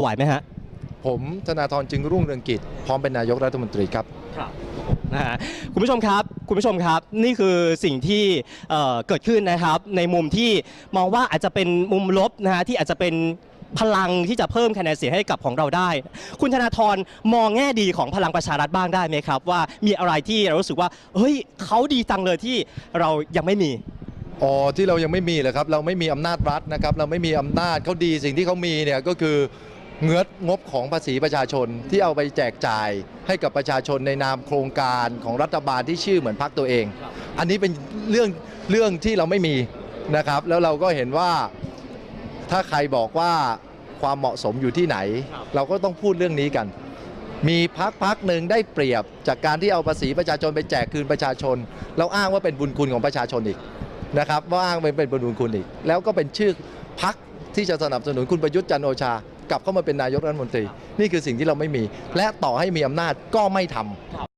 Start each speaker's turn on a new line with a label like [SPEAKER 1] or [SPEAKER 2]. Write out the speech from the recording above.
[SPEAKER 1] ไหวไหมฮะ
[SPEAKER 2] ผมธนาธรจึงรุ่งเรืองกิจ พร้อมเป็นนายกรัฐมนตรีครับ
[SPEAKER 1] นะฮะคุณผู้ชมครับคุณผู้ชมครับนี่คือสิ่งที่เอ่อเกิดขึ้นนะครับ ในมุมที่มองว่าอาจจะเป็นมุมลบนะฮะที่อาจจะเป็นพลังที่จะเพิ่มคะแนนเสียงให้กับของเราได้ คุณธนาธรมองแง่ดีของพลังประชารัฐบ้างได้ไหมครับ ว่ามีอะไรที่เรารู้สึกว่าเฮ้ยเขาดีจังเลยที่เรายังไม่มี
[SPEAKER 2] อ๋อที่เรายังไม่มีเลยครับ เราไม่มีอำนาจรัฐนะครับ เราไม่มีอำนาจเขาดีสิ่งที่เขามีเนี่ยก็คือ เงือดงบของภาษีประชาชนที่เอาไปแจกจ่าย ให้กับประชาชนในนามโครงการของรัฐบาลที่ชื่อเหมือนพรรคตัวเอง อันนี้เป็นเรื่องเรื่องที่เราไม่มีนะครับ แล้วเราก็เห็นว่าถ้าใครบอกว่าความเหมาะสมอยู่ที่ไหน เราก็ต้องพูดเรื่องนี้กัน มีพักพักหนึ่งได้เปรียบจากการที่เอาภาษีประชาชนไปแจกคืนประชาชน เราอ้างว่าเป็นบุญคุณของประชาชนอีกนะครับว่าอ้างเป็นเป็นบุญคุณอีก แล้วก็เป็นชื่อพักที่จะสนับสนุนคุณประยุทธ์จันโอชา กลับเข้ามาเป็นนายกรัฐมนตรี นี่คือสิ่งที่เราไม่มี และต่อให้มีอำนาจก็ไม่ทำ